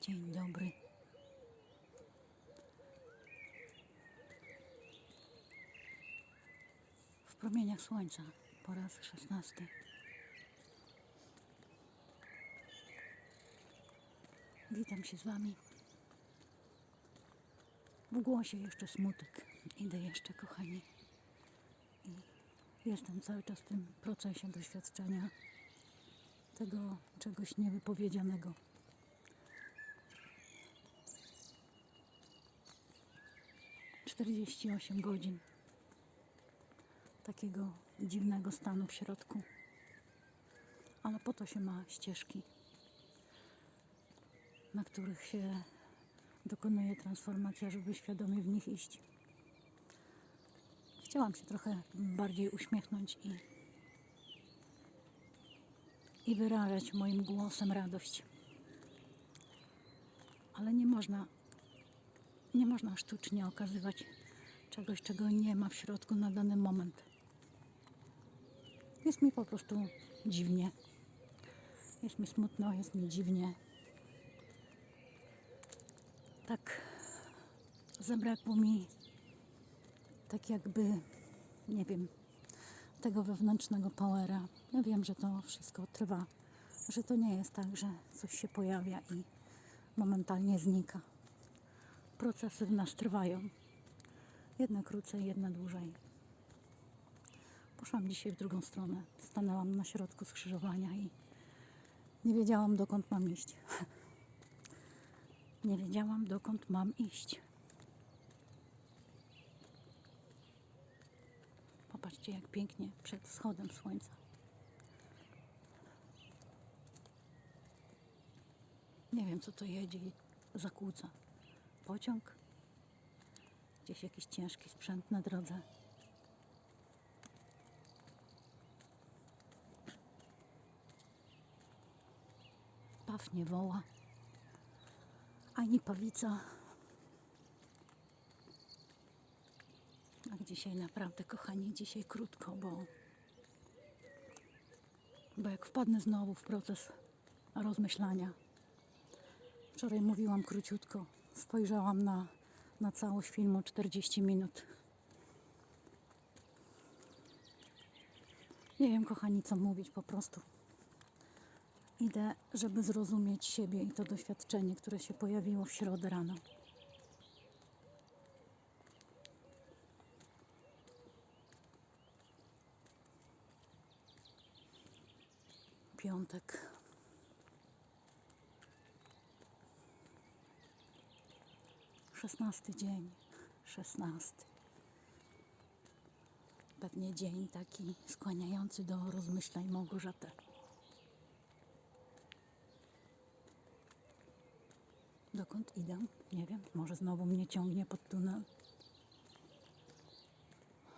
Dzień dobry. W promieniach słońca po raz szesnasty. Witam się z Wami. W głosie jeszcze smutek. Idę jeszcze, kochani. I jestem cały czas w tym procesie doświadczenia tego czegoś niewypowiedzianego. Czterdzieści osiem godzin takiego dziwnego stanu w środku. Ale po to się ma ścieżki, na których się dokonuje transformacja, żeby świadomie w nich iść. Chciałam się trochę bardziej uśmiechnąć i, i wyrażać moim głosem radość. Ale nie można, nie można sztucznie okazywać czegoś, czego nie ma w środku na dany moment. Jest mi po prostu dziwnie. Jest mi smutno, jest mi dziwnie. Tak zabrakło mi tak jakby, nie wiem, tego wewnętrznego powera. Ja wiem, że to wszystko trwa, że to nie jest tak, że coś się pojawia i momentalnie znika. Procesy w nas trwają. Jedna krócej, jedna dłużej. Poszłam dzisiaj w drugą stronę. Stanęłam na środku skrzyżowania i nie wiedziałam, dokąd mam iść. Nie wiedziałam, dokąd mam iść. Popatrzcie, jak pięknie przed wschodem słońca. Nie wiem, co to jedzie i zakłóca. Pociąg? Gdzieś jakiś ciężki sprzęt na drodze. Paw nie woła, ani pawica. A dzisiaj naprawdę, kochani, dzisiaj krótko, bo, bo jak wpadnę znowu w proces rozmyślania. Wczoraj mówiłam króciutko, spojrzałam na, na całość filmu 40 minut. Nie wiem, kochani, co mówić po prostu. Idę, żeby zrozumieć siebie i to doświadczenie, które się pojawiło w środę rano. Piątek. Szesnasty dzień. Szesnasty. Pewnie dzień taki skłaniający do rozmyślań Małgorzatę. Dokąd idę? Nie wiem. Może znowu mnie ciągnie pod tunel.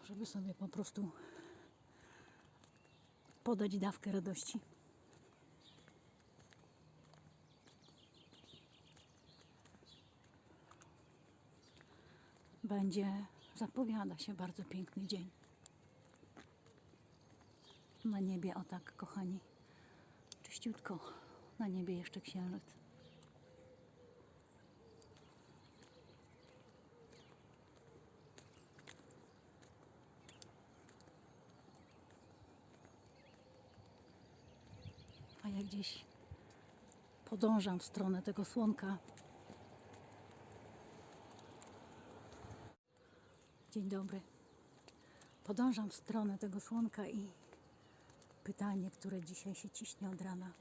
Żeby sobie po prostu podać dawkę radości. Będzie, zapowiada się bardzo piękny dzień. Na niebie, o tak, kochani, czyściutko. Na niebie jeszcze księżyc. A ja gdzieś podążam w stronę tego słonka. Dzień dobry. Podążam w stronę tego słonka i pytanie, które dzisiaj się ciśnie od rana.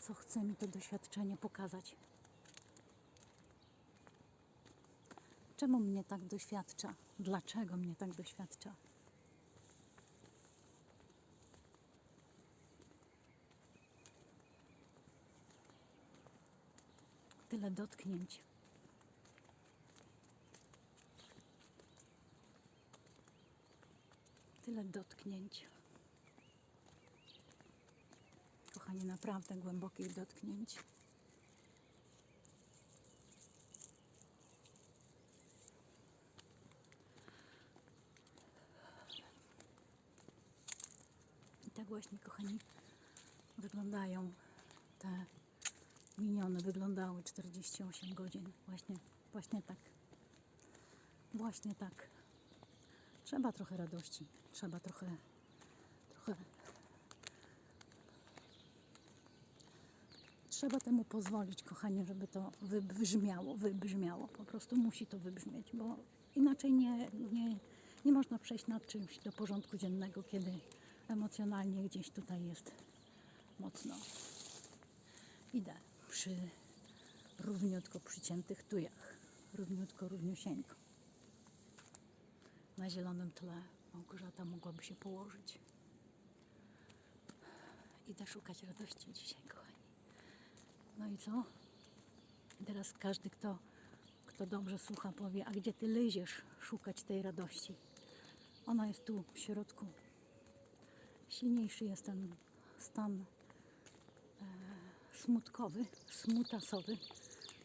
Co chce mi to doświadczenie pokazać? Czemu mnie tak doświadcza? Dlaczego mnie tak doświadcza? Tyle dotknięć. Tyle dotknięć. Kochani, naprawdę głębokich dotknięć. I tak właśnie, kochani, wyglądają te minione wyglądały 48 godzin. Właśnie, właśnie tak. Właśnie tak. Trzeba trochę radości, trzeba trochę, trochę. Trzeba temu pozwolić, kochanie, żeby to wybrzmiało, wybrzmiało. Po prostu musi to wybrzmieć, bo inaczej nie, nie, nie można przejść nad czymś do porządku dziennego, kiedy emocjonalnie gdzieś tutaj jest mocno. Idę przy równiutko przyciętych tujach. Równiutko, równiusieńko. Na zielonym tle Małgorzata mogłaby się położyć. Idę szukać radości dzisiaj, kochani. No i co? Teraz każdy, kto, kto dobrze słucha, powie, a gdzie ty leziesz szukać tej radości? Ona jest tu, w środku. Silniejszy jest ten stan e, smutkowy, smutasowy,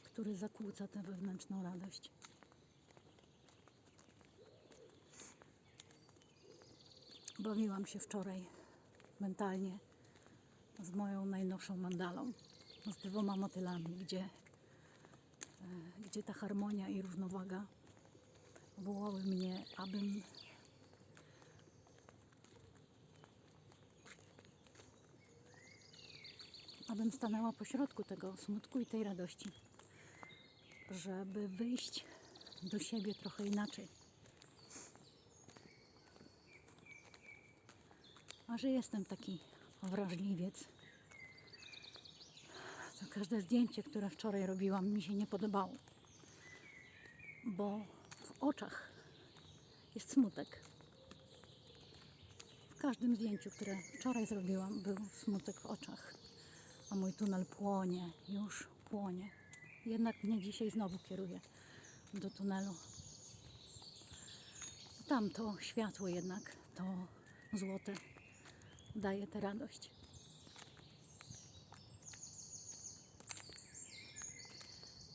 który zakłóca tę wewnętrzną radość. Bawiłam się wczoraj mentalnie z moją najnowszą mandalą, z dwoma motylami, gdzie, e, gdzie ta harmonia i równowaga wołały mnie, abym abym stanęła pośrodku tego smutku i tej radości, żeby wyjść do siebie trochę inaczej. Że jestem taki wrażliwiec, to każde zdjęcie, które wczoraj robiłam, mi się nie podobało. Bo w oczach jest smutek. W każdym zdjęciu, które wczoraj zrobiłam, był smutek w oczach. A mój tunel płonie, już płonie. Jednak mnie dzisiaj znowu kieruje do tunelu. Tam to światło jednak, to złote, daje tę radość.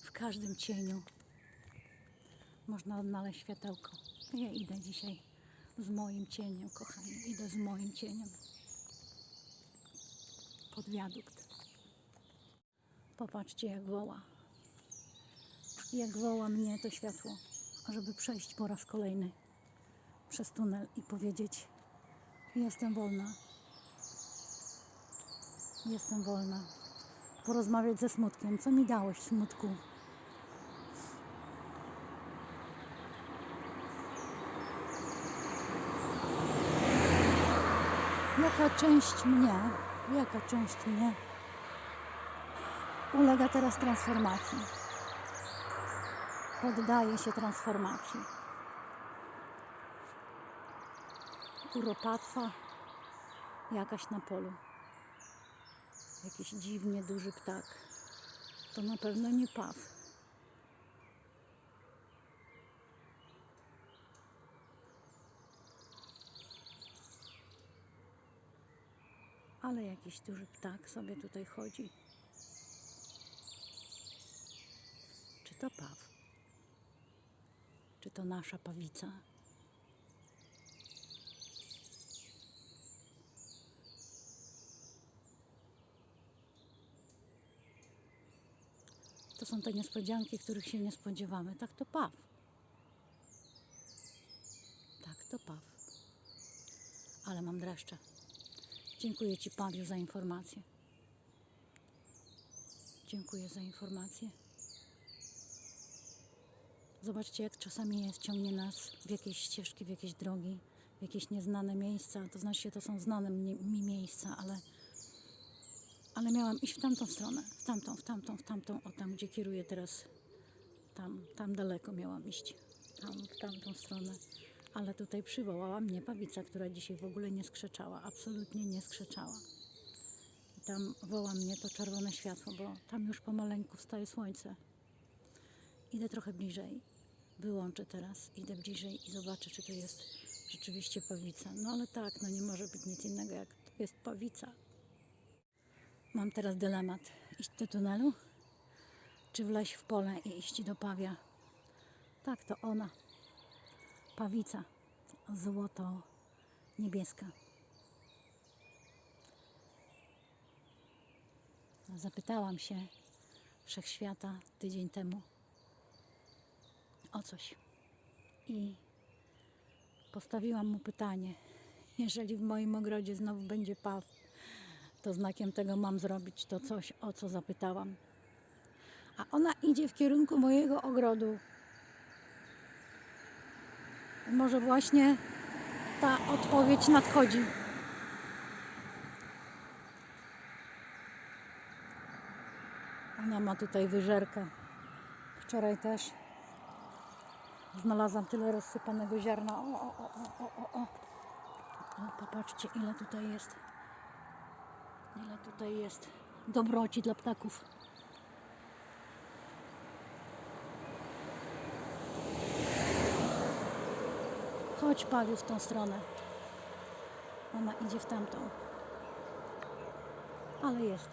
W każdym cieniu można odnaleźć światełko. Ja idę dzisiaj z moim cieniem, kochani. Idę z moim cieniem pod wiadukt. Popatrzcie, jak woła. Jak woła mnie to światło, żeby przejść po raz kolejny przez tunel i powiedzieć: Jestem wolna. Jestem wolna. Porozmawiać ze smutkiem. Co mi dałeś, smutku? Jaka część mnie, jaka część mnie ulega teraz transformacji? Poddaje się transformacji. Kuropatwa jakaś na polu. Jakiś dziwnie duży ptak. To na pewno nie paw. Ale jakiś duży ptak sobie tutaj chodzi. Czy to paw? Czy to nasza pawica? To są te niespodzianki, których się nie spodziewamy. Tak to paw. Tak to paw. Ale mam dreszcze. Dziękuję Ci, Pawiu, za informację. Dziękuję za informację. Zobaczcie, jak czasami jest, ciągnie nas w jakieś ścieżki, w jakieś drogi, w jakieś nieznane miejsca. To znaczy, to są znane mi miejsca, ale, ale miałam iść w tamtą stronę, w tamtą, w tamtą, w tamtą, o tam, gdzie kieruję teraz. Tam, tam daleko miałam iść, tam, w tamtą stronę. Ale tutaj przywołała mnie pawica, która dzisiaj w ogóle nie skrzeczała, absolutnie nie skrzeczała. I tam woła mnie to czerwone światło, bo tam już pomaleńku wstaje słońce. Idę trochę bliżej. Wyłączę teraz, idę bliżej i zobaczę, czy to jest rzeczywiście pawica. No ale tak, no nie może być nic innego, jak to jest pawica. Mam teraz dylemat. Iść do tunelu, czy wleźć w pole i iść do pawia. Tak, to ona. Pawica złoto-niebieska. Zapytałam się wszechświata tydzień temu o coś. I postawiłam mu pytanie: jeżeli w moim ogrodzie znowu będzie paw, to znakiem tego mam zrobić to coś, o co zapytałam. A ona idzie w kierunku mojego ogrodu. Może właśnie ta odpowiedź nadchodzi. Ona ma tutaj wyżerkę. Wczoraj też znalazłam tyle rozsypanego ziarna. O, o, o, o, o, o. o popatrzcie, ile tutaj jest. Ile tutaj jest dobroci dla ptaków. Chodź, Pawiu, w tą stronę. Ona idzie w tamtą. Ale jest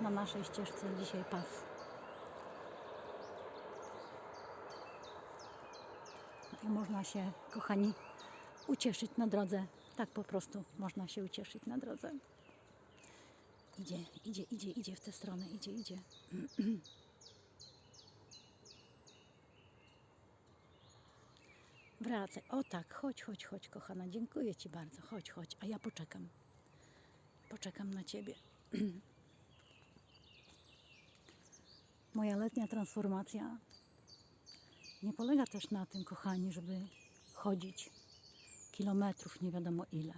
na naszej ścieżce dzisiaj paw. I można się, kochani, ucieszyć na drodze. Tak po prostu można się ucieszyć na drodze. Idzie, idzie, idzie, idzie w tę stronę, idzie, idzie. Wracaj. O tak, chodź, chodź, chodź, kochana. Dziękuję Ci bardzo. Chodź, chodź, a ja poczekam. Poczekam na Ciebie. Moja letnia transformacja nie polega też na tym, kochani, żeby chodzić kilometrów nie wiadomo ile.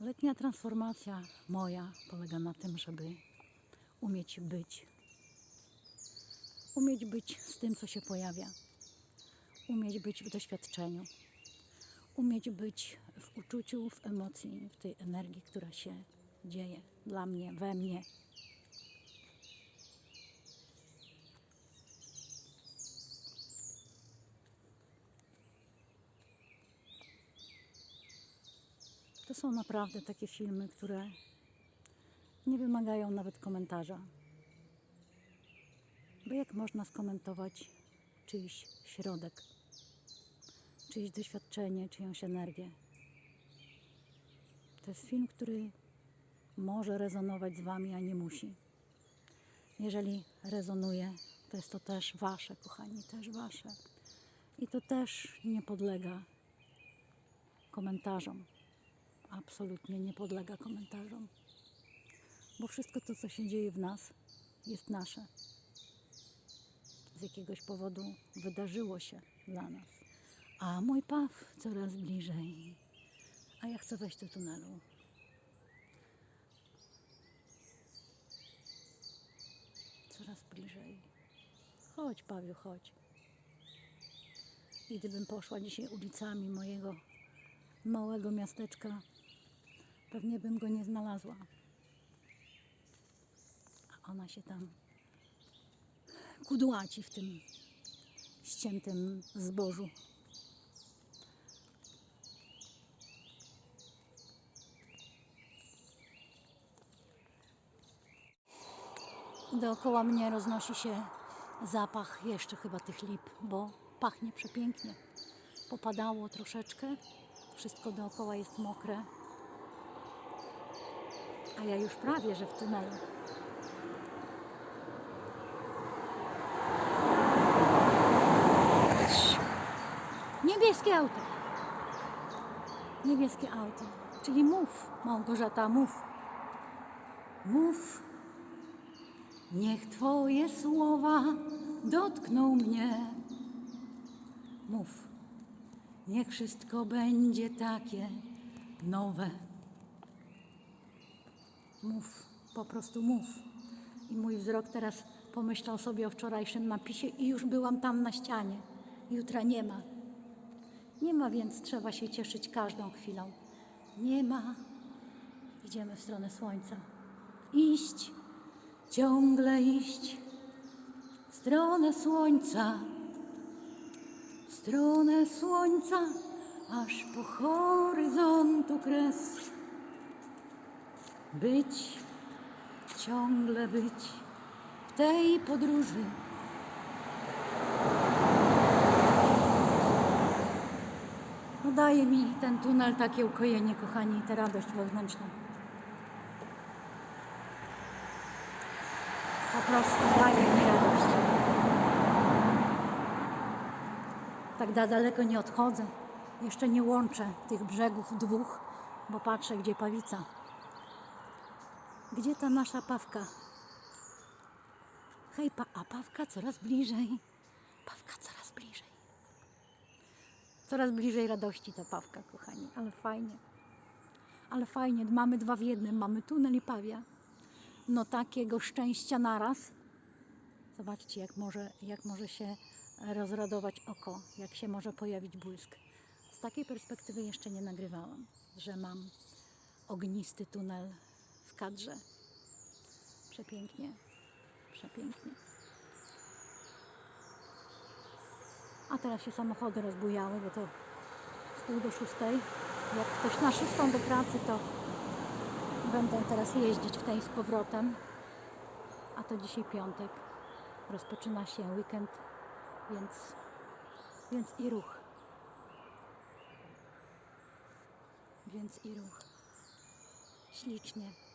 Letnia transformacja moja polega na tym, żeby umieć być. Umieć być z tym, co się pojawia. Umieć być w doświadczeniu. Umieć być w uczuciu, w emocji, w tej energii, która się dzieje dla mnie, we mnie. To są naprawdę takie filmy, które nie wymagają nawet komentarza. Bo jak można skomentować czyjś środek, czyjeś doświadczenie, czyjąś energię? To jest film, który może rezonować z Wami, a nie musi. Jeżeli rezonuje, to jest to też Wasze, kochani, też Wasze. I to też nie podlega komentarzom absolutnie nie podlega komentarzom. Bo wszystko to, co się dzieje w nas, jest nasze. Z jakiegoś powodu wydarzyło się dla nas. A mój paw coraz bliżej. A ja chcę wejść do tunelu. Coraz bliżej. Chodź, Pawiu, chodź. I gdybym poszła dzisiaj ulicami mojego małego miasteczka, pewnie bym go nie znalazła. A ona się tam kudłaci w tym ściętym zbożu. Dookoła mnie roznosi się zapach jeszcze chyba tych lip, bo pachnie przepięknie. Popadało troszeczkę, wszystko dookoła jest mokre, a ja już prawie, że w tunelu. Niebieskie auto. Niebieskie auto. Czyli mów, Małgorzata, mów. Mów. Niech Twoje słowa dotkną mnie. Mów. Niech wszystko będzie takie nowe. Mów, po prostu mów. I mój wzrok teraz pomyślał sobie o wczorajszym napisie i już byłam tam na ścianie. Jutra nie ma. Nie ma, więc trzeba się cieszyć każdą chwilą. Nie ma. Idziemy w stronę słońca. Iść, ciągle iść w stronę słońca. W stronę słońca, aż po horyzontu kres. Być, ciągle być w tej podróży. No daje mi ten tunel takie ukojenie, kochani, i tę radość wewnętrzną. Po prostu daje mi radość. Tak da daleko nie odchodzę. Jeszcze nie łączę tych brzegów dwóch, bo patrzę, gdzie pawica. Gdzie ta nasza pawka? Hej, pa, a pawka coraz bliżej. Pawka coraz bliżej. Coraz bliżej radości ta pawka, kochani, ale fajnie. Ale fajnie, mamy dwa w jednym, mamy tunel i pawia. No takiego szczęścia naraz. Zobaczcie, jak może, jak może się rozradować oko, jak się może pojawić błysk. Z takiej perspektywy jeszcze nie nagrywałam, że mam ognisty tunel kadrze. Przepięknie, przepięknie. A teraz się samochody rozbujały, bo to w pół do szóstej. Jak ktoś na szóstą do pracy, to będą teraz jeździć w tej z powrotem. A to dzisiaj piątek. Rozpoczyna się weekend, więc, więc i ruch. Więc i ruch. Ślicznie.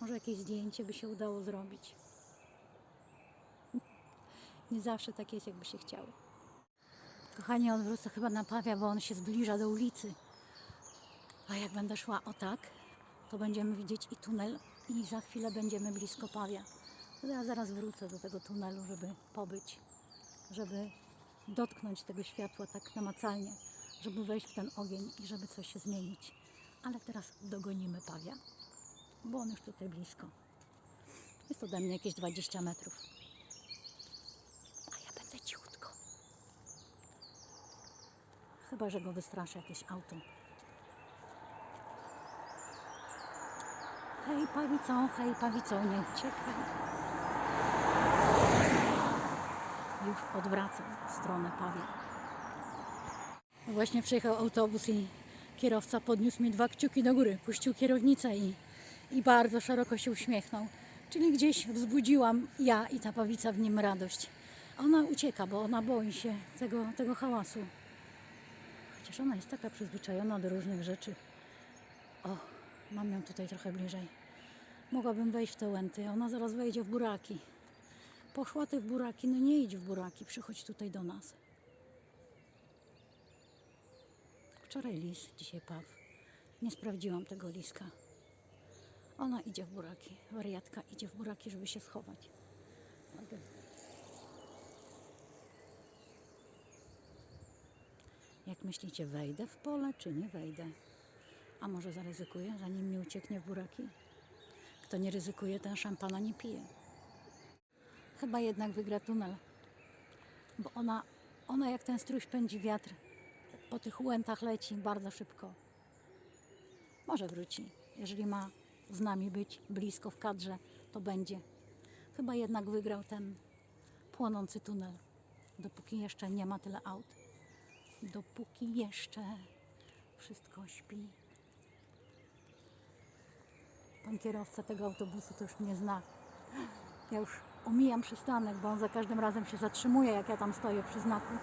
Może jakieś zdjęcie by się udało zrobić. Nie zawsze tak jest, jakby się chciało. Kochanie, odwrócę chyba na Pawia, bo on się zbliża do ulicy. A jak będę szła o tak, to będziemy widzieć i tunel i za chwilę będziemy blisko Pawia. To Ja zaraz wrócę do tego tunelu, żeby pobyć, żeby dotknąć tego światła tak namacalnie, żeby wejść w ten ogień i żeby coś się zmienić. Ale teraz dogonimy Pawia, bo on już tutaj blisko. Jest ode mnie jakieś 20 metrów. A ja będę cichutko. Chyba, że go wystraszy jakieś auto. Hej, pawico, hej, pawico, nie uciekaj. Już odwracam stronę Pawia. Właśnie przyjechał autobus i kierowca podniósł mi dwa kciuki do góry, puścił kierownicę i, i bardzo szeroko się uśmiechnął. Czyli gdzieś wzbudziłam ja i ta pawica w nim radość. Ona ucieka, bo ona boi się tego, tego hałasu. Chociaż ona jest taka przyzwyczajona do różnych rzeczy. O, mam ją tutaj trochę bliżej. Mogłabym wejść w te łęty, ona zaraz wejdzie w buraki. Poszła ty w buraki, no nie idź w buraki, przychodź tutaj do nas. Wczoraj lis, dzisiaj paw. Nie sprawdziłam tego liska. Ona idzie w buraki, wariatka idzie w buraki, żeby się schować. Jak myślicie, wejdę w pole, czy nie wejdę? A może zaryzykuję, zanim nie ucieknie w buraki? Kto nie ryzykuje, ten szampana nie pije. Chyba jednak wygra tunel. Bo ona, ona jak ten struś pędzi wiatr, po tych łętach leci bardzo szybko. Może wróci. Jeżeli ma z nami być blisko w kadrze, to będzie. Chyba jednak wygrał ten płonący tunel. Dopóki jeszcze nie ma tyle aut. Dopóki jeszcze wszystko śpi. Pan kierowca tego autobusu to już mnie zna. Ja już omijam przystanek, bo on za każdym razem się zatrzymuje, jak ja tam stoję przy znaku.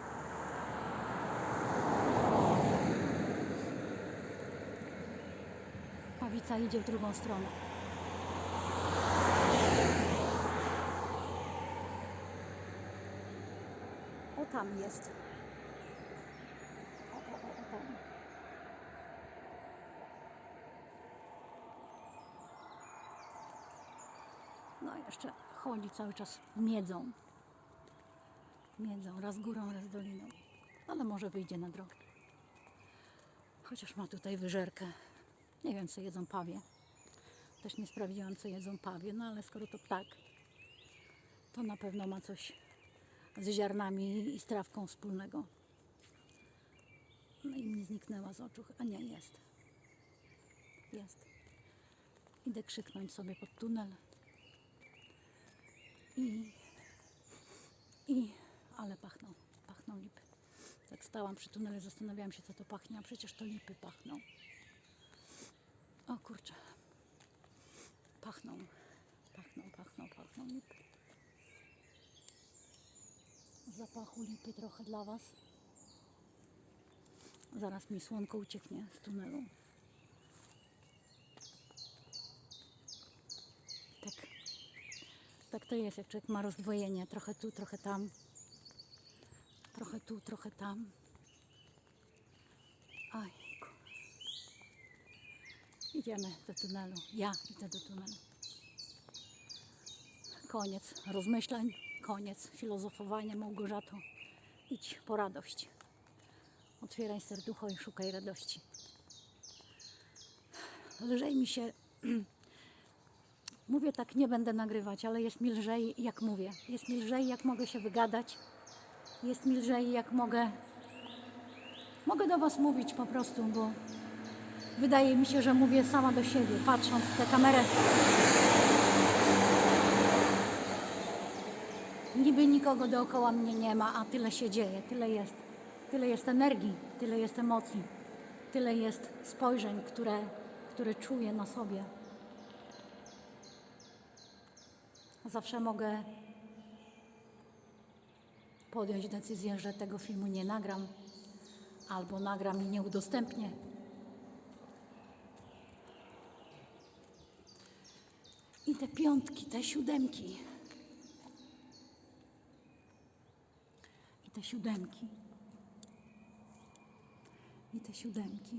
Pawica idzie w drugą stronę. O tam jest. O, o, o, o tam. No jeszcze chodzi cały czas miedzą. Miedzą, raz górą, raz doliną. Ale może wyjdzie na drogę. Chociaż ma tutaj wyżerkę. Nie wiem, co jedzą pawie. Też nie sprawdziłam, co jedzą pawie, no ale skoro to ptak, to na pewno ma coś z ziarnami i z trawką wspólnego. No i mi zniknęła z oczu. A nie, jest. Jest. Idę krzyknąć sobie pod tunel. I, i, ale pachną, pachną lipy. Tak stałam przy tunelu, zastanawiałam się, co to pachnie, a przecież to lipy pachną. O kurczę. Pachną, pachną, pachną, pachną lipy. Zapachu lipy trochę dla Was. Zaraz mi słonko ucieknie z tunelu. Tak, tak to jest, jak człowiek ma rozdwojenie. Trochę tu, trochę tam. Trochę tu, trochę tam. Ojku. Idziemy do tunelu. Ja idę do tunelu. Koniec rozmyślań, koniec filozofowania Małgorzato. Idź po radość. Otwieraj serducho i szukaj radości. Lżej mi się. Mówię tak, nie będę nagrywać, ale jest mi lżej, jak mówię. Jest mi lżej, jak mogę się wygadać. Jest mi lżej, jak mogę. Mogę do Was mówić po prostu, bo wydaje mi się, że mówię sama do siebie, patrząc w tę kamerę. Niby nikogo dookoła mnie nie ma, a tyle się dzieje, tyle jest. Tyle jest energii, tyle jest emocji, tyle jest spojrzeń, które, które czuję na sobie. Zawsze mogę podjąć decyzję, że tego filmu nie nagram, albo nagram i nie udostępnię. Te piątki, te siódemki. I te siódemki. I te siódemki.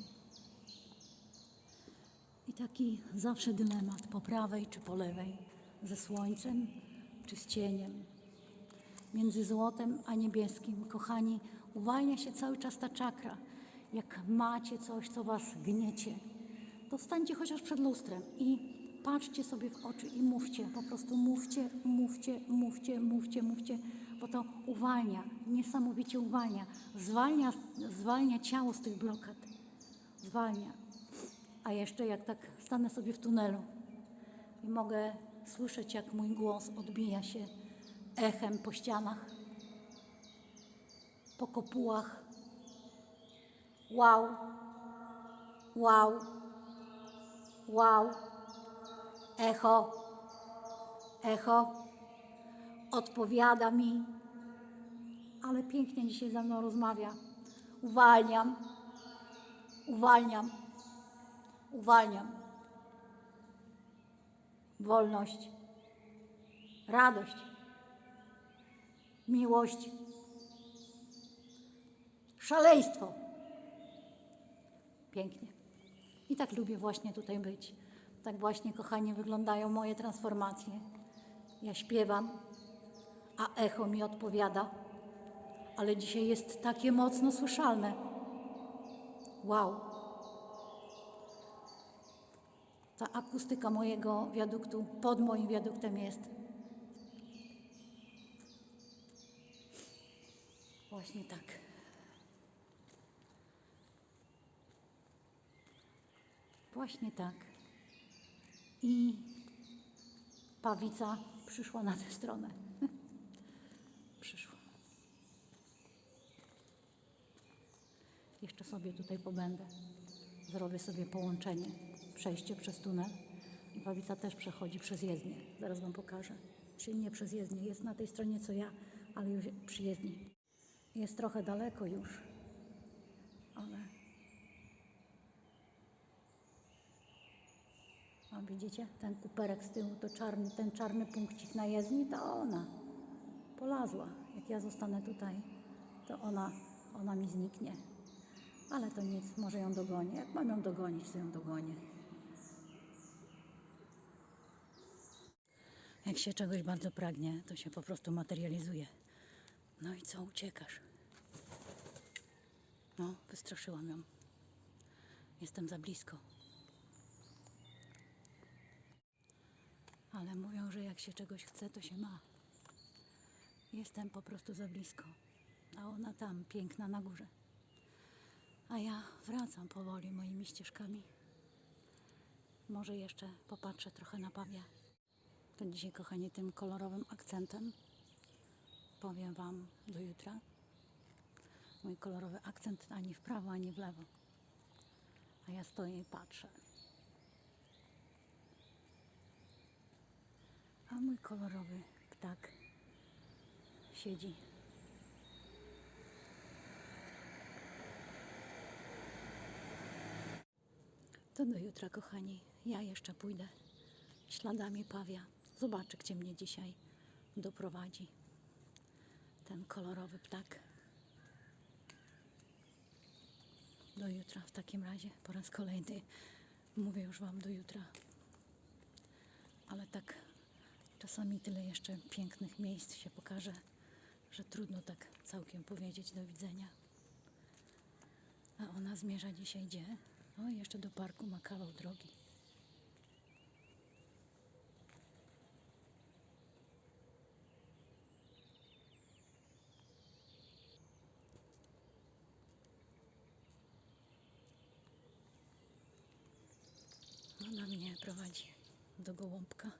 I taki zawsze dylemat po prawej czy po lewej, ze słońcem czy z cieniem, między złotem a niebieskim. Kochani, uwalnia się cały czas ta czakra. Jak macie coś, co was gniecie, to stańcie chociaż przed lustrem i patrzcie sobie w oczy i mówcie, po prostu mówcie, mówcie, mówcie, mówcie, mówcie, bo to uwalnia, niesamowicie uwalnia, zwalnia, zwalnia ciało z tych blokad, zwalnia. A jeszcze jak tak stanę sobie w tunelu i mogę słyszeć, jak mój głos odbija się echem po ścianach, po kopułach. Wow, wow, wow. Echo, echo odpowiada mi, ale pięknie dzisiaj ze mną rozmawia. Uwalniam, uwalniam, uwalniam. Wolność, radość, miłość, szaleństwo. Pięknie. I tak lubię właśnie tutaj być. Tak właśnie, kochani, wyglądają moje transformacje. Ja śpiewam, a echo mi odpowiada, ale dzisiaj jest takie mocno słyszalne. Wow. Ta akustyka mojego wiaduktu pod moim wiaduktem jest. Właśnie tak. Właśnie tak. I pawica przyszła na tę stronę. przyszła. Jeszcze sobie tutaj pobędę. Zrobię sobie połączenie, przejście przez tunel. I pawica też przechodzi przez jezdnię. Zaraz Wam pokażę. Czyli nie przez jezdnię. Jest na tej stronie co ja, ale już przy jezdni. Jest trochę daleko już, ale A widzicie, ten kuperek z tyłu, to czarny, ten czarny punkcik na jezdni, to ona polazła. Jak ja zostanę tutaj, to ona, ona mi zniknie. Ale to nic, może ją dogonię. Jak mam ją dogonić, to ją dogonię. Jak się czegoś bardzo pragnie, to się po prostu materializuje. No i co, uciekasz? No, wystraszyłam ją. Jestem za blisko. Ale mówią, że jak się czegoś chce, to się ma. Jestem po prostu za blisko. A ona tam, piękna na górze. A ja wracam powoli moimi ścieżkami. Może jeszcze popatrzę trochę na Pawia. To dzisiaj, kochani, tym kolorowym akcentem powiem Wam do jutra. Mój kolorowy akcent ani w prawo, ani w lewo. A ja stoję i patrzę. A mój kolorowy ptak siedzi. To do jutra, kochani. Ja jeszcze pójdę śladami pawia. Zobaczę, gdzie mnie dzisiaj doprowadzi ten kolorowy ptak. Do jutra w takim razie, po raz kolejny mówię już Wam do jutra. Ale tak czasami tyle jeszcze pięknych miejsc się pokaże, że trudno tak całkiem powiedzieć do widzenia. A ona zmierza dzisiaj gdzie? O, jeszcze do parku ma kawał drogi. Ona mnie prowadzi do gołąbka.